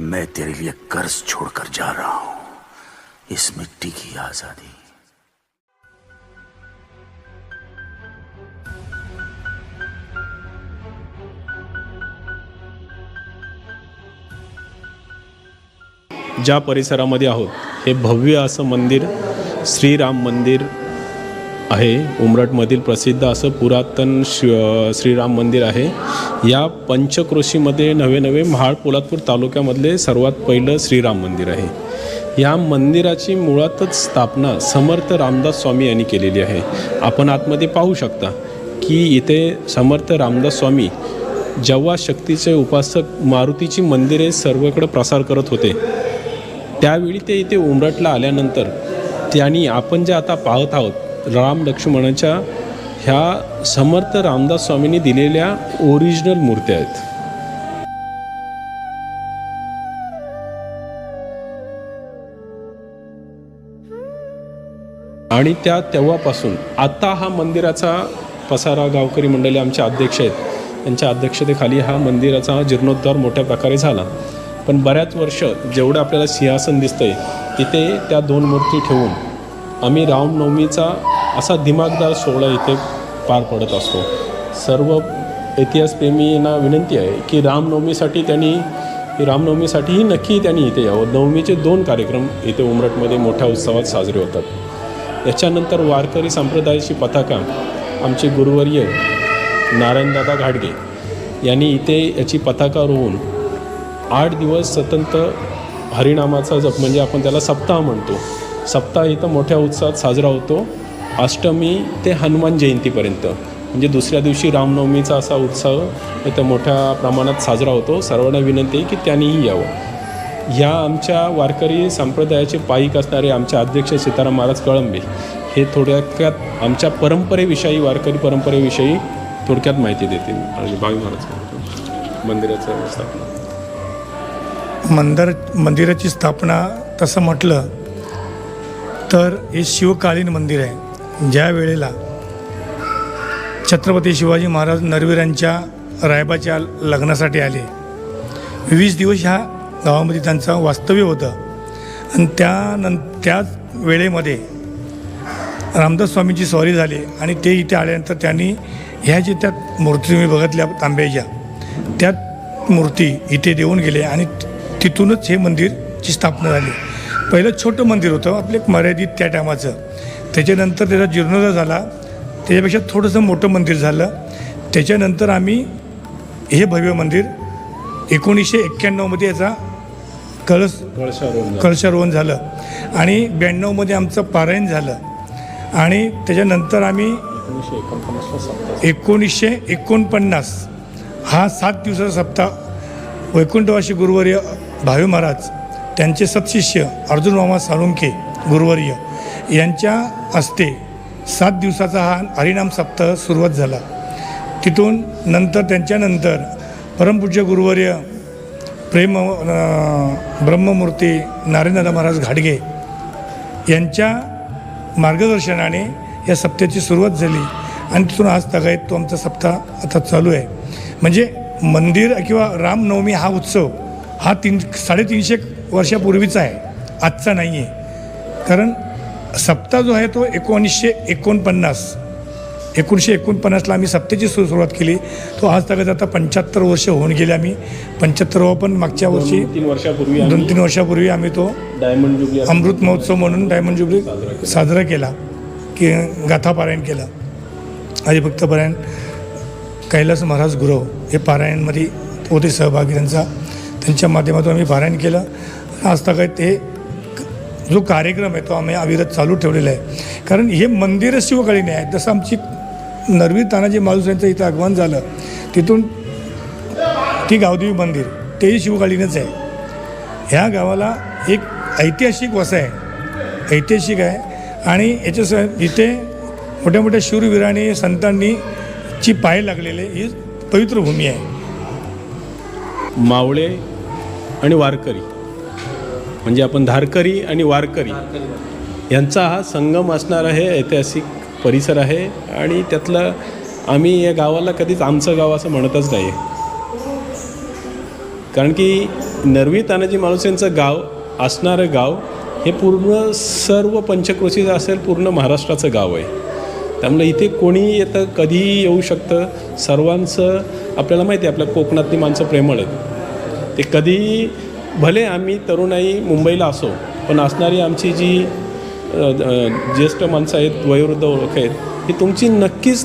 मैं तेरे लिए कर्ज छोड़कर जा रहा हूँ। इस मिट्टी की आज़ादी। ज्या परिसरामध्ये आहोत, हे भव्य असं मंदिर, श्रीराम मंदिर आहे. उमरटमधील प्रसिद्ध असं पुरातन श्री श्रीराम मंदिर आहे. या पंचक्रोशीमध्ये नवे नवे महाड पोलादपूर तालुक्यामधले सर्वात पहिलं श्रीराम मंदिर आहे. या मंदिराची मुळातच स्थापना समर्थ रामदास स्वामी यांनी केलेली आहे. आपण आतमध्ये पाहू शकता की इथे समर्थ रामदास स्वामी जेव्हा शक्तीचे उपासक मारुतीची मंदिरे सर्वकडे प्रसार करत होते त्यावेळी ते इथे उमरटला आल्यानंतर त्यांनी आपण जे आता पाहत आहोत राम लक्ष्मणाच्या ह्या समर्थ रामदास स्वामींनी दिलेल्या ओरिजिनल मूर्त्या आहेत. आणि त्या तेव्हापासून आता हा मंदिराचा पसारा गावकरी मंडळी आमचे अध्यक्ष आहेत. त्यांच्या अध्यक्षतेखाली हा मंदिराचा जीर्णोद्धार मोठ्या प्रकारे झाला. पण बऱ्याच वर्ष जेवढं आपल्याला सिंहासन दिसतंय तिथे त्या दोन मूर्ती ठेवून आम्ही रामनवमीचा असा दिमागदार सोहळा इथे पार पडत असतो. सर्व इतिहासप्रेमींना विनंती आहे की रामनवमीसाठी त्यांनी रामनवमीसाठीही नक्की त्यांनी इथे यावं. नवमीचे दोन कार्यक्रम इथे उमरटमध्ये मोठ्या उत्सवात साजरे होतात. याच्यानंतर वारकरी संप्रदायाची पताका आमचे गुरुवर्य नारायणदादा घाडगे यांनी इथे याची पताका रोवून आठ दिवस स्वतंत्र हरिनामाचा जप म्हणजे आपण त्याला सप्ताह म्हणतो. सप्ताह इथं मोठ्या उत्साहात साजरा होतो. अष्टमी ते हनुमान जयंतीपर्यंत. म्हणजे दुसऱ्या दिवशी रामनवमीचा असा उत्सव इथं मोठ्या प्रमाणात साजरा होतो. सर्वांना विनंती आहे की त्यांनीही यावं. ह्या आमच्या वारकरी संप्रदायाचे पायिक असणारे आमचे अध्यक्ष सीताराम महाराज कळंबे हे थोडक्यात आमच्या परंपरेविषयी वारकरी परंपरेविषयी थोडक्यात माहिती देतील. आणि भावी महाराज मंदिराचं स्थापना. मंदिर मंदिराची स्थापना तसं म्हटलं तर हे शिवकालीन मंदिर आहे. ज्या वेळेला छत्रपती शिवाजी महाराज नरवीरांच्या रायबाच्या लग्नासाठी आले वीस दिवस ह्या गावामध्ये त्यांचं वास्तव्य होतं. आणि त्यानं त्याच वेळेमध्ये रामदास स्वामींची स्वारी झाली आणि ते इथे आल्यानंतर त्यांनी ह्या जे त्यात मूर्ती तुम्ही बघितल्या तांब्याच्या त्यात मूर्ती इथे देऊन गेले आणि तिथूनच हे मंदिरची स्थापना झाली. पहिलं छोटं मंदिर होतं आपलं एक मर्यादित त्या टायमाचं. त्याच्यानंतर त्याचा जीर्णोद्धार झाला. त्याच्यापेक्षा थोडंसं मोठं मंदिर झालं. त्याच्यानंतर आम्ही हे भव्य मंदिर एकोणीसशे एक्क्याण्णवमध्ये याचा कळस कळशारोहण कलशारोहण झालं. आणि ब्याण्णवमध्ये आमचं पारायण झालं. आणि त्याच्यानंतर आम्ही एकोणीसशे एकोणपन्नास हा सात दिवसाचा सप्ताह. वैकुंठवासी गुरुवर्य भावे महाराज त्यांचे सत्शिष्य अर्जुन मामा साळुंके गुरुवर्य. यांच्या हस्ते सात दिवसाचा हा हरिनाम सप्ताह सुरुवात झाला. तिथून नंतर त्यांच्यानंतर परमपूज्य गुरुवर्य प्रेम ब्रह्ममूर्ती नारायणदादा महाराज घाडगे यांच्या मार्गदर्शनाने या सप्त्याची सुरुवात झाली आणि तिथून आज तगायत तो आमचा सप्ताह आता चालू आहे. म्हणजे मंदिर किंवा रामनवमी हा उत्सव हा तीन साडेतीनशे वर्षापूर्वीचा आहे. आजचा नाही आहे कारण सप्ताह जो आहे तो एकोणीसशे एकोणपन्नास. एकोणीसशे एकोणपन्नासला आम्ही सप्त्याची सु सुरुवात केली. तो आज तगायत आता पंच्याहत्तर वर्ष होऊन गेले आम्ही. पंच्याहत्तरावा पण मागच्या वर्षी तीन वर्षापूर्वी दोन तीन वर्षापूर्वी आम्ही तो डायमंड जुबली अमृत महोत्सव म्हणून डायमंड जुबली साजरा केला. की गाथा पारायण केलं. हरिभक्त पारायण कैलास महाराज गुरव हे पारायणमध्ये होते सहभागी. त्यांचा त्यांच्या माध्यमातून आम्ही पारायण केलं. आज तगायत हे जो कार्यक्रम आहे तो आम्ही अविरत चालू ठेवलेला आहे. कारण हे मंदिर शिवकालीन आहे. जसं आमची नरवी तानाजी माळूस यांचं इथं आगमन झालं तिथून ती गावदेवी मंदिर तेही शिवकालीनच आहे. ह्या गावाला एक ऐतिहासिक वसा आहे. ऐतिहासिक आहे. आणि याच्यास इथे मोठ्या मोठ्या शूरवीरांनी संतांनी ची पाय लागलेले ही पवित्र भूमी आहे. मावळे आणि वारकरी. म्हणजे आपण धारकरी आणि वारकरी. यांचा हा संगम असणारा हे ऐतिहासिक परिसर आहे आणि त्यातलं आम्ही या गावाला कधीच आमचं गाव असं म्हणतच नाही कारण की नरवी तानाजी मालुसेंचं गाव असणारं गाव हे पूर्ण सर्व पंचक्रोशीचं असेल पूर्ण महाराष्ट्राचं गाव आहे. त्यामुळे इथे कोणी येतं कधीही येऊ शकतं. सर्वांचं आपल्याला माहिती आहे आपल्या कोकणातली माणसं प्रेमळ आहेत. ते कधीही भले आम्ही तरुणाई मुंबईला असो पण असणारी आमची जी ज्येष्ठ माणसं आहेत वयोवृद्ध ओळख आहेत ही तुमची नक्कीच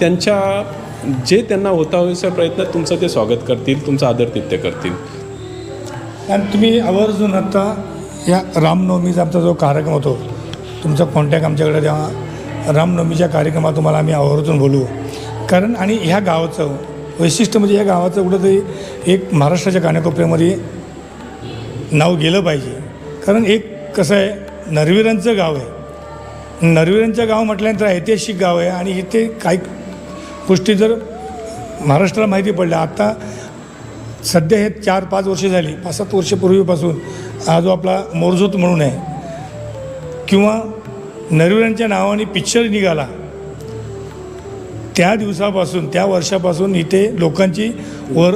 त्यांच्या जे त्यांना होता होईचा प्रयत्न तुमचं ते स्वागत करतील तुमचं आदरतिथ्य करतील. आणि तुम्ही आवर्जून आता या रामनवमीचा आमचा जो कार्यक्रम होतो तुमचा कॉन्टॅक्ट आमच्याकडे तेव्हा रामनवमीच्या कार्यक्रमात तुम्हाला आम्ही आवर्जून बोलू. कारण आणि ह्या गावाचं वैशिष्ट्य म्हणजे या गावाचं कुठंतरी एक महाराष्ट्राच्या कानाकोपऱ्यामध्ये नाव गेलं पाहिजे. कारण एक कसं आहे नरवीरांचं गाव आहे. नरवीरांचं गाव म्हटल्यानंतर ऐतिहासिक गाव आहे आणि इथे काही गोष्टी जर महाराष्ट्राला माहिती पडल्या आता सध्या हे चार पाच वर्षे झाली पाच सात वर्षपूर्वीपासून हा जो आपला मोरजोत म्हणून आहे किंवा नरवीरांच्या नावाने पिक्चर निघाला त्या दिवसापासून त्या वर्षापासून इथे लोकांची वर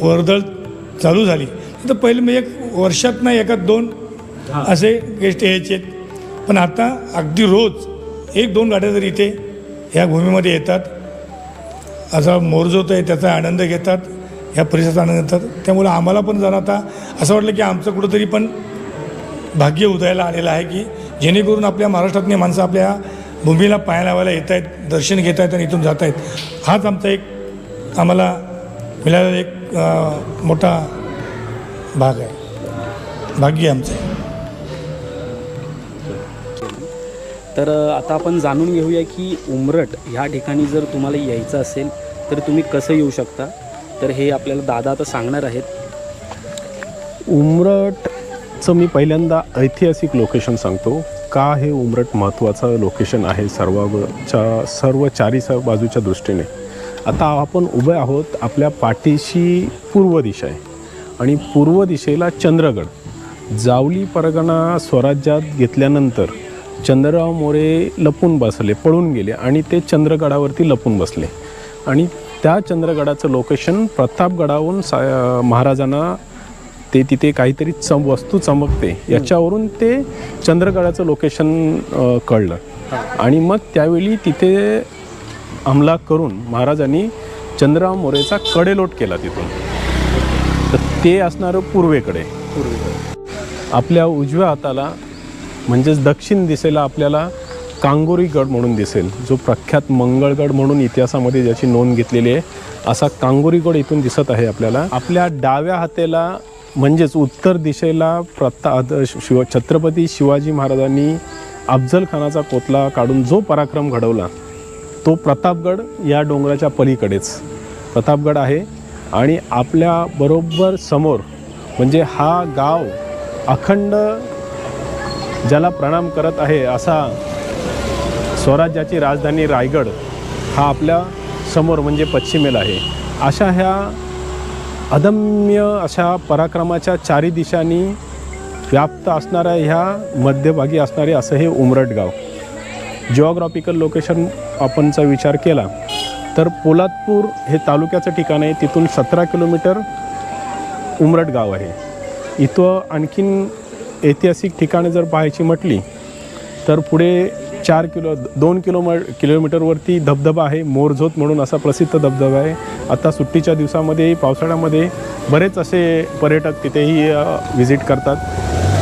वर्दळ चालू झाली. तर पहिले मी एक वर्षात ना एका दोन असे गेस्ट यायचे पण आता अगदी रोज एक दोन गाड्या जर इथे ह्या भूमीमध्ये येतात असा मोरजोत आहे त्याचा आनंद घेतात ह्या परिसराचा आनंद घेतात. त्यामुळे आम्हाला पण जरा आता असं वाटलं की आमचं कुठंतरी पण भाग्य उदयाला आलेलं आहे की जेणेकरून आपल्या महाराष्ट्रातली माणसं आपल्या भूमीला पाया लावायला येत आहेत दर्शन घेत आहेत आणि इथून जात आहेत हाच आमचा एक आम्हाला मिळालेला एक मोठा भाग आहे. भाग्य आमचं तर आता आपण जाणून घेऊया की उमरट ह्या ठिकाणी जर तुम्हाला यायचं असेल तर तुम्ही कसं येऊ शकता? तर हे आपल्याला दादा आता सांगणार आहेत. उमरटचं मी पहिल्यांदा ऐतिहासिक लोकेशन सांगतो. का हे उमरट महत्त्वाचं लोकेशन आहे सर्वच्या सर्व चारी स बाजूच्या दृष्टीने? आता आपण उभे आहोत आपल्या पाठीशी पूर्व दिशा आहे आणि पूर्व दिशेला चंद्रगड. जावली परगणा स्वराज्यात घेतल्यानंतर चंद्रराव मोरे लपून बसले पळून गेले आणि ते चंद्रगडावरती लपून बसले. आणि त्या चंद्रगडाचं लोकेशन प्रतापगडाहून सा महाराजांना ते तिथे काहीतरी चम वस्तू चमकते. याच्यावरून ते चंद्रगडाचं लोकेशन कळलं. आणि मग त्यावेळी तिथे हमला करून महाराजांनी चंद्रराव मोरेचा कडेलोट केला तिथून. तर ते असणारं पूर्वेकडे. आपल्या उजव्या हाताला म्हणजेच दक्षिण दिशेला आपल्याला कांगोरीगड म्हणून दिसेल जो प्रख्यात मंगळगड म्हणून इतिहासामध्ये ज्याची नोंद घेतलेली आहे असा कांगोरीगड इथून दिसत आहे आपल्याला. आपल्या डाव्या हातेला म्हणजेच उत्तर दिशेला प्रता शिव छत्रपती शिवाजी महाराजांनी अफजल खानाचा कोतला काढून जो पराक्रम घडवला तो प्रतापगड या डोंगराच्या पलीकडेच. प्रतापगड आहे आणि आपल्या बरोबर समोर म्हणजे हा गाव अखंड ज्याला प्रणाम करत आहे असा स्वराज्याची राजधानी रायगड हा आपल्यासमोर म्हणजे पश्चिमेला आहे. अशा ह्या अदम्य अशा पराक्रमाच्या चारी दिशांनी व्याप्त असणाऱ्या ह्या मध्यभागी असणारे असं हे उमरट गाव. जिओग्राफिकल लोकेशन आपणचा विचार केला तर पोलादपूर हे तालुक्याचं ठिकाण आहे. तिथून सतरा किलोमीटर उमरट गाव आहे. इथं आणखीन ऐतिहासिक ठिकाणं जर पाहायची म्हटली तर पुढे चार किलो दोन किलोम किलोमीटरवरती धबधबा आहे मोरझोत म्हणून असा प्रसिद्ध धबधबा आहे. आता सुट्टीच्या दिवसामध्ये पावसाळ्यामध्ये बरेच असे पर्यटक तिथेही व्हिजिट करतात.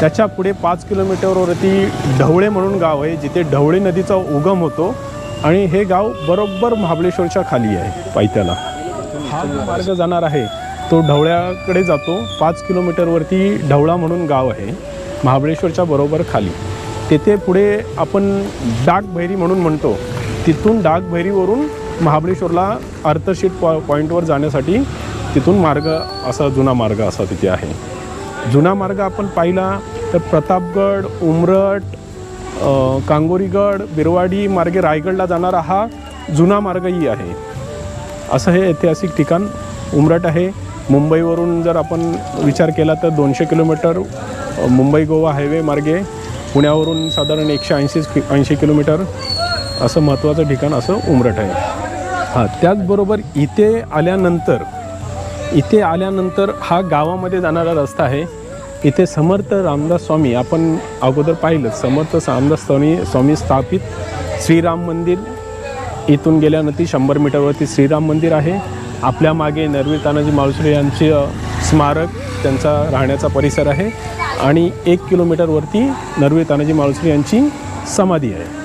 त्याच्या पुढे पाच किलोमीटरवरती ढवळे म्हणून गाव आहे जिथे ढवळे नदीचा उगम होतो आणि हे गाव बरोबर महाबळेश्वरच्या खाली आहे पायथ्याला. हा मार्ग जाणार आहे. तो ढवळ्याकडे जातो. पाच किलोमीटरवरती ढवळा म्हणून गाव आहे. महाबळेश्वरच्या बरोबर खाली. तेथे पुढे आपण डाकभैरी म्हणून म्हणतो. तिथून डाकभैरीवरून महाबळेश्वरला अर्थशीट पॉ पॉईंटवर जाण्यासाठी तिथून मार्ग असा जुना मार्ग असा तिथे आहे. जुना मार्ग आपण पाहिला तर प्रतापगड उमरट कांगोरीगड बिरवाडी मार्गे रायगडला जाणारा हा जुना मार्गही आहे. असं हे ऐतिहासिक ठिकाण उमरट आहे. मुंबईवरून जर आपण विचार केला तर दोनशे किलोमीटर मुंबई गोवा हायवे मार्गे पुण्यावरून साधारण एकशे ऐंशी ऐंशी किलोमीटर असं महत्त्वाचं ठिकाण असं उमरट आहे. हां त्याचबरोबर इथे आल्यानंतर इथे आल्यानंतर हा गावामध्ये जाणारा रस्ता आहे. इथे समर्थ रामदास स्वामी आपण अगोदर पाहिलं समर्थ रामदास स्वामी स्वामी स्थापित श्रीराम मंदिर. इथून गेल्यानंतर शंभर मीटरवरती श्रीराम मंदिर आहे. आपल्या मागे नरवीर तानाजी माळुसरे यांचे स्मारक त्यांचा राहण्याचा परिसर आहे. आणि एक किलोमीटरवरती नरवीर तानाजी माळुसरे यांची समाधी आहे.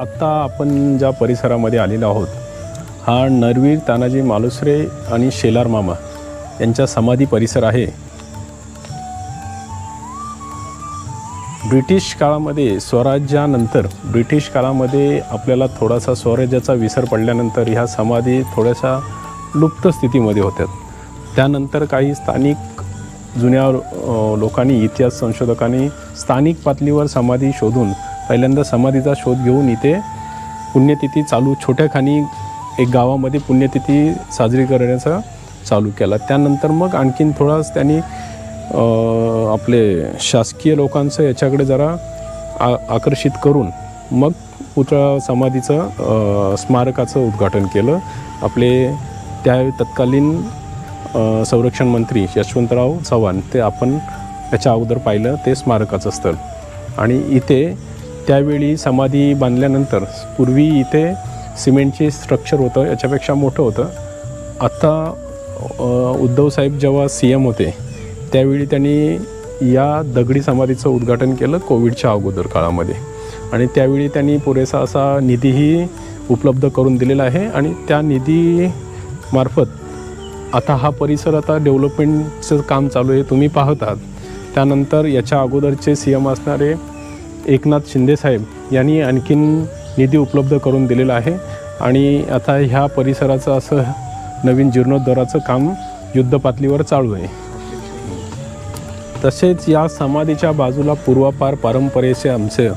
आत्ता आपण ज्या परिसरामध्ये आलेलो आहोत हा नरवीर तानाजी मालुसरे आणि शेलार मामा यांचा समाधी परिसर आहे. ब्रिटिश काळामध्ये स्वराज्यानंतर ब्रिटिश काळामध्ये आपल्याला थोडासा स्वराज्याचा विसर पडल्यानंतर ह्या समाधी थोड्याशा लुप्त स्थितीमध्ये होत्या. त्यानंतर काही स्थानिक जुन्या लोकांनी इतिहास संशोधकांनी स्थानिक पातळीवर समाधी शोधून पहिल्यांदा समाधीचा शोध घेऊन इथे पुण्यतिथी चालू छोट्या खाणी एक गावामध्ये पुण्यतिथी साजरी करण्याचा चालू केला. त्यानंतर मग आणखीन थोडाच त्यांनी आपले शासकीय लोकांचं याच्याकडे जरा आ आकर्षित करून मग पुतळा समाधीचं स्मारकाचं उद्घाटन केलं. आपले त्या तत्कालीन संरक्षण मंत्री यशवंतराव चव्हाण ते आपण याच्या अगोदर पाहिलं ते स्मारकाचं स्थळ. आणि इथे त्यावेळी समाधी बांधल्यानंतर पूर्वी इथे सिमेंटचे स्ट्रक्चर होतं याच्यापेक्षा मोठं होतं. आत्ता उद्धव उद्धवसाहेब जेव्हा सी एम होते त्यावेळी त्यांनी या दगडी समाधीचं उद्घाटन केलं कोविडच्या अगोदर काळामध्ये. आणि त्यावेळी त्यांनी पुरेसा असा निधीही उपलब्ध करून दिलेला आहे आणि त्या निधीमार्फत आता हा परिसर आता डेव्हलपमेंटचं काम चालू आहे तुम्ही पाहत आहात त्यानंतर याच्या अगोदरचे सी एम असणारे एकनाथ शिंदेसाहेब यांनी आणखीन निधी उपलब्ध करून दिलेला आहे आणि आता ह्या परिसराचं असं नवीन जीर्णोद्धाराचं काम युद्धपातळीवर चालू आहे. तसेच या समाधीच्या बाजूला पूर्वापार परंपरेचे आमचे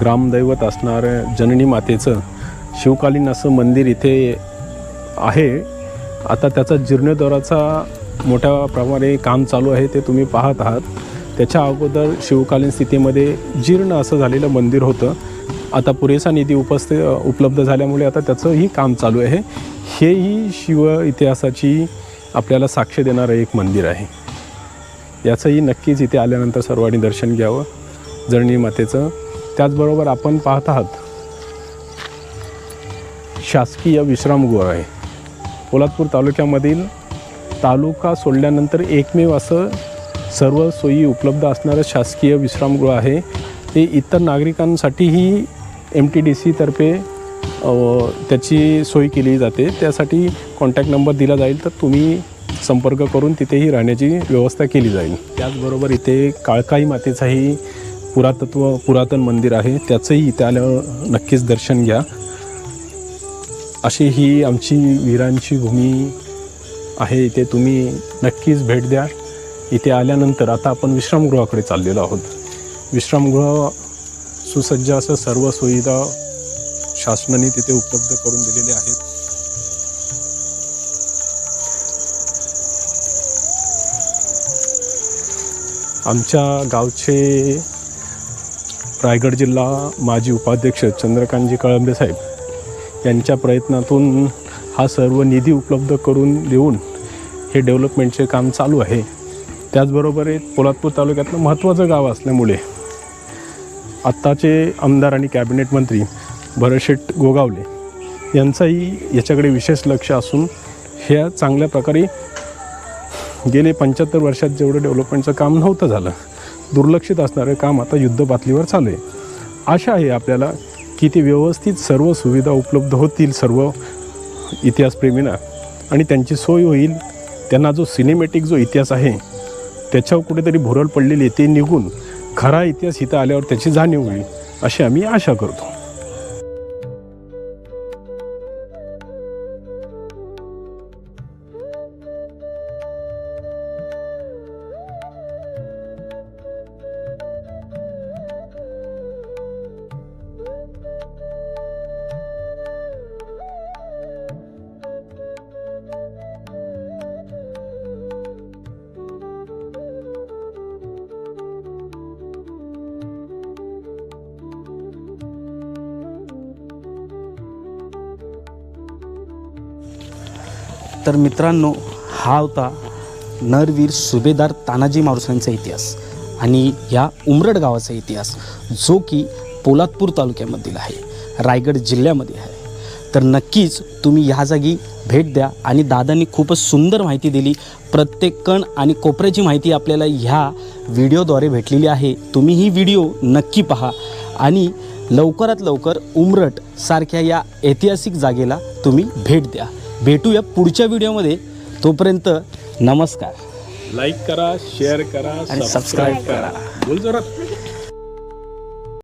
ग्रामदैवत असणारं जननी मातेचं शिवकालीन असं मंदिर इथे आहे. आता त्याचा जीर्णोद्धाराचा मोठ्या प्रमाणे काम चालू आहे ते तुम्ही पाहत आहात. त्याच्या अगोदर शिवकालीन स्थितीमध्ये जीर्ण असं झालेलं मंदिर होतं. आता पुरेसा निधी उपस्थित उपलब्ध झाल्यामुळे आता त्याचंही काम चालू आहे. हेही शिव इतिहासाची आपल्याला साक्ष देणारं एक मंदिर आहे. याचंही नक्कीच इथे आल्यानंतर सर्वांनी दर्शन घ्यावं जळणी मातेचं. त्याचबरोबर आपण पाहत आहात शासकीय विश्रामगृह आहे. पोलादपूर तालुक्यामधील तालुका सोडल्यानंतर एकमेव असं सर्व सोयी उपलब्ध असणारं शासकीय विश्रामगृह आहे. ते इतर नागरिकांसाठीही एम टी डी सीतर्फे त्याची सोय केली जाते. त्यासाठी कॉन्टॅक्ट नंबर दिला जाईल. तर तुम्ही संपर्क करून तिथेही राहण्याची व्यवस्था केली जाईल. त्याचबरोबर इथे काळकाई मातेचाही पुरातत्व पुरातन मंदिर आहे. त्याचंही इथे आल्यावर नक्कीच दर्शन घ्या. अशी ही आमची वीरांची भूमी आहे. इथे तुम्ही नक्कीच भेट द्या. इथे आल्यानंतर आता आपण विश्रामगृहाकडे चाललेलो आहोत. विश्रामगृह सुसज्ज असं सर्व सुविधा शासनाने तिथे उपलब्ध करून दिलेल्या आहेत. आमच्या गावचे रायगड जिल्हा माजी उपाध्यक्ष चंद्रकांतजी कळंबे साहेब यांच्या प्रयत्नातून हा सर्व निधी उपलब्ध करून देऊन हे डेव्हलपमेंटचे काम चालू आहे. त्याचबरोबर एक पोलादपूर तालुक्यातलं महत्त्वाचं गाव असल्यामुळे आत्ताचे आमदार आणि कॅबिनेट मंत्री भरतशेठ गोगावले यांचाही याच्याकडे विशेष लक्ष असून ह्या चांगल्या प्रकारे गेले पंच्याहत्तर वर्षात जेवढं डेव्हलपमेंटचं काम नव्हतं झालं दुर्लक्षित असणारं काम आता युद्धपातळीवर चालू आहे. आशा आहे आपल्याला की ती व्यवस्थित सर्व सुविधा उपलब्ध होतील सर्व इतिहासप्रेमींना. आणि त्यांची सोय होईल त्यांना जो सिनेमॅटिक जो इतिहास आहे त्याच्यावर कुठेतरी भुरळ पडलेली आहे ते निघून खरा इतिहास इथं आल्यावर त्याची जाणीव होईल अशी आम्ही आशा करतो. तर मित्रांनो हा होता नरवीर सुभेदार तानाजी मारुसांचा इतिहास आणि या उमरड गावाचा इतिहास जो की पोलादपूर तालुक्यामधील आहे रायगड जिल्ह्यामध्ये आहे. तर नक्कीच तुम्ही ह्या जागी भेट द्या आणि दादांनी खूपच सुंदर माहिती दिली. प्रत्येक कण आणि कोपऱ्याची माहिती आपल्याला ह्या व्हिडिओद्वारे भेटलेली आहे. तुम्ही ही व्हिडिओ नक्की पहा आणि लवकरात लवकर उमरट सारख्या या ऐतिहासिक जागेला तुम्ही भेट द्या. भेटूया पुढच्या व्हिडिओमध्ये. तोपर्यंत नमस्कार. लाईक करा शेअर करा आणि सबस्क्राईब करा. बोल जोरात